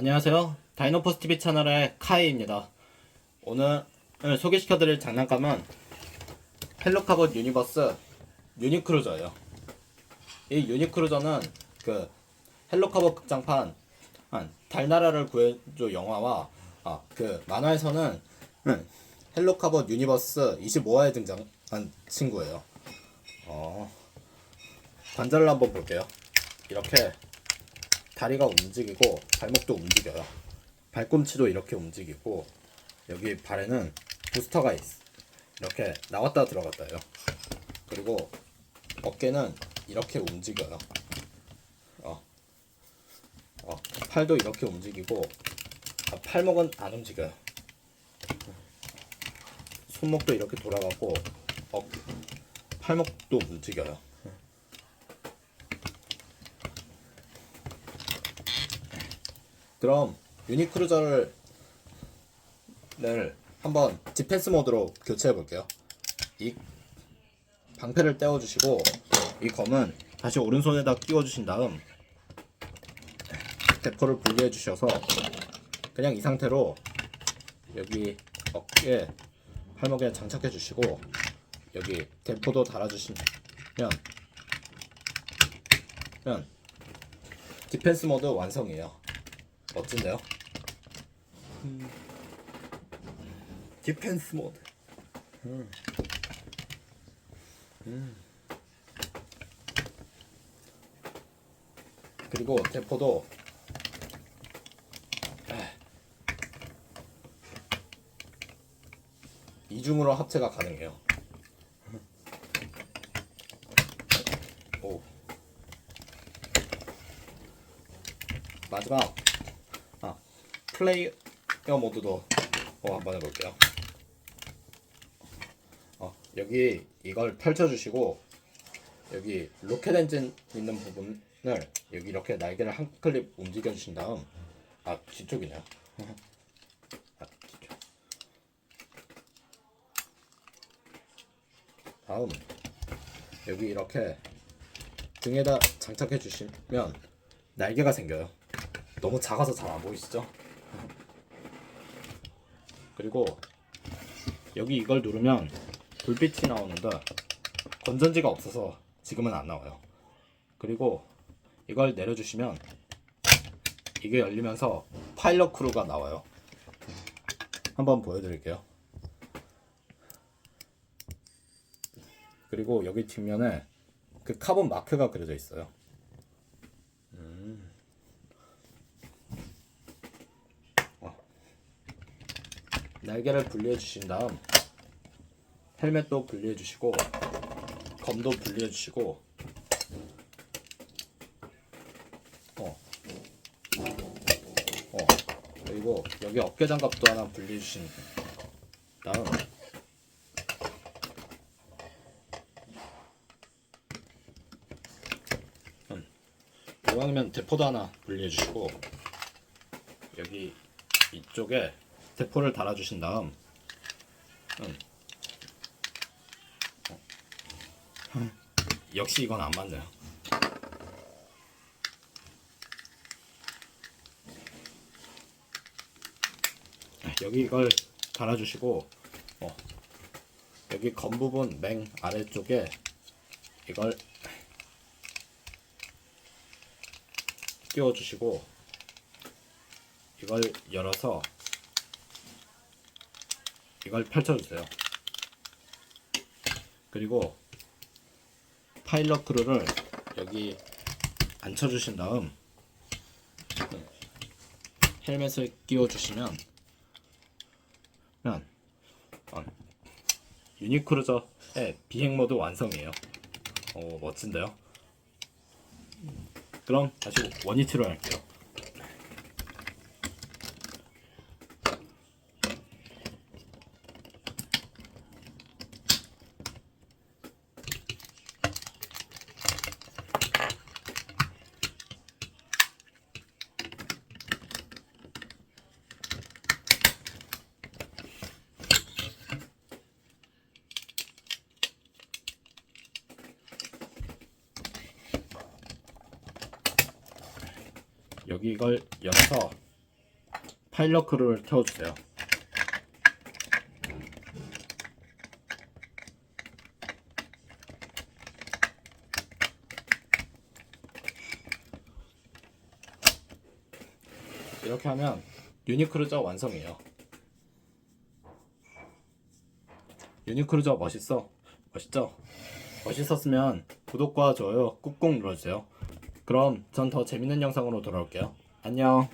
안녕하세요. 다이노포스 TV 채널의 카이입니다. 오늘 소개시켜드릴 장난감은 헬로카봇 유니버스 유니크루저예요. 이 유니크루저는 그 헬로카봇 극장판 한 달나라를 구해줘 영화와 아, 그 만화에서는 음, 헬로카봇 유니버스 25화에 등장한 친구예요. 어, 관절을 한번 볼게요. 이렇게 다리가 움직이고 발목도 움직여요. 발꿈치도 이렇게 움직이고 여기 발에는 부스터가 있. 이렇게 나왔다 들어갔다 해요. 그리고 어깨는 이렇게 움직여요. 어. 어, 팔도 이렇게 움직이고 아, 팔목은 안 움직여요. 손목도 이렇게 돌아가고 어, 팔목도 움직여요. 그럼 유니크루저를 를 한번 디펜스 모드로 교체해 볼게요. 이 방패를 떼어 주시고 이 검은 다시 오른손에다 끼워 주신 다음 대포를 분리해 주셔서 그냥 이 상태로 여기 어깨 팔목에 장착해 주시고 여기 대포도 달아 주시면 면 디펜스 모드 완성이에요. 멋진데요? 디펜스 모드. 그리고 대포도 이중으로 합체가 가능해요. 오. 마지막 아 플레이어 모드도 어, 한번 해볼게요. 어, 여기 이걸 펼쳐주시고 여기 로켓 엔진 있는 부분을 여기 이렇게 날개를 한 클립 움직여 주신 다음 아 뒤쪽이네요. 아, 뒤쪽. 다음 여기 이렇게 등에다 장착해 주시면 날개가 생겨요. 너무 작아서 잘 안 보이시죠? 그리고 여기 이걸 누르면 불빛이 나오는데 건전지가 없어서 지금은 안 나와요. 그리고 이걸 내려주시면 이게 열리면서 파일럿 크루가 나와요. 한번 보여드릴게요. 그리고 여기 뒷면에 그 카본 마크가 그려져 있어요. 날개를 분리해 주신 다음 헬멧도 분리해 주시고 검도 분리해 주시고 어. 어. 그리고 여기 어깨 장갑도 하나 분리해 주신 다음 음. 이왕이면 대포도 하나 분리해 주시고 여기 이쪽에 대포를 달아주신 다음 음. 어. 역시 이건 안 맞네요. 여기 이걸 달아주시고 어. 여기 검 부분 맹 아래쪽에 이걸 끼워주시고 이걸 열어서 이걸 펼쳐주세요. 그리고 파일럿 크루를 여기 앉혀주신 다음 헬멧을 끼워주시면 면 어, 유니크루저의 비행 모드 완성이에요. 오 멋진데요? 그럼 다시 원위치로 할게요. 여기 이걸 열어서 파일럿 크루를 태워주세요. 이렇게 하면 유니크루저 완성이에요. 유니크루저 멋있어? 멋있죠? 멋있었으면 구독과 좋아요 꾹꾹 눌러주세요. 그럼 전 더 재밌는 영상으로 돌아올게요. 안녕.